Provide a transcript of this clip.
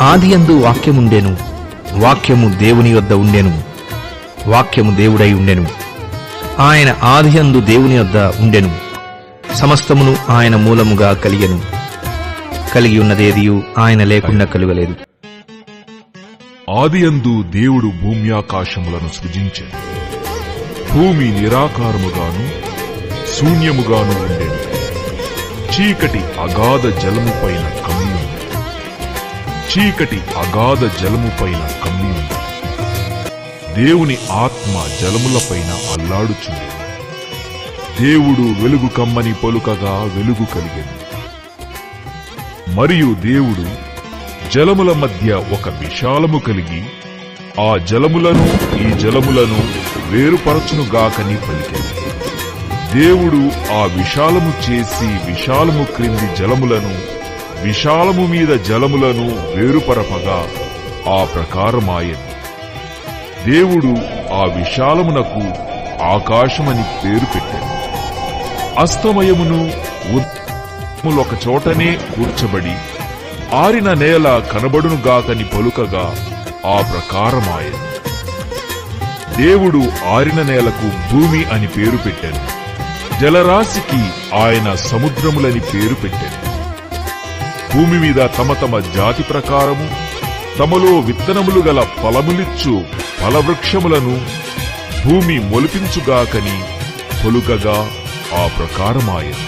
ఆదియందు వాక్యముండెను. వాక్యము దేవుని వద్ద ఉండెను. వాక్యము దేవుడై ఉండెను. ఆయన ఆదియందు దేవుని వద్ద ఉండెను. సమస్తమును ఆయన మూలముగా కలిగెను. కలిగి ఉన్నదేదియు ఆయన లేకుండా కలుగలేదు. ఆదియందు దేవుడు భూమ్యాకాశములను సృజించెను. భూమి నిరాకారముగాను శూన్యముగాను ఉండెను. చీకటి అగాధ జలము పైన కమ్మి చీకటి అగాధ జలము పైన కమ్మి ఉంది దేవుని ఆత్మ జలములపైన అల్లాడుచుంది. దేవుడు వెలుగు కమ్మని పలుకగా వెలుగు కలిగింది. మరియు దేవుడు జలముల మధ్య ఒక విశాలము కలిగి ఆ జలములను ఈ జలములను వేరుపరచునుగాకని పలికాడు దేవుడు ఆ విశాలము చేసి విశాలము క్రింది జలములను విశాలము మీద జలములను వేరుపరపగా ఆ ప్రకారమాయను దేవుడు ఆ విశాలమునకు ఆకాశమని పేరు పెట్టాడు. అస్తమయమును ఒక చోటనే కూర్చబడి ఆరిన నేల కనబడునుగాకని పలుకగా ఆ ప్రకారమాయను దేవుడు ఆరిన నేలకు భూమి అని పేరు పెట్టాను జలరాశికి ఆయన సముద్రములని పేరు పెట్టాను భూమి మీద తమ తమ జాతి ప్రకారము తమలో విత్తనములు గల ఫలములిచ్చు ఫలవృక్షములను భూమి మొలిపించుగాకని పొలుకగా ఆ ప్రకారమాయను.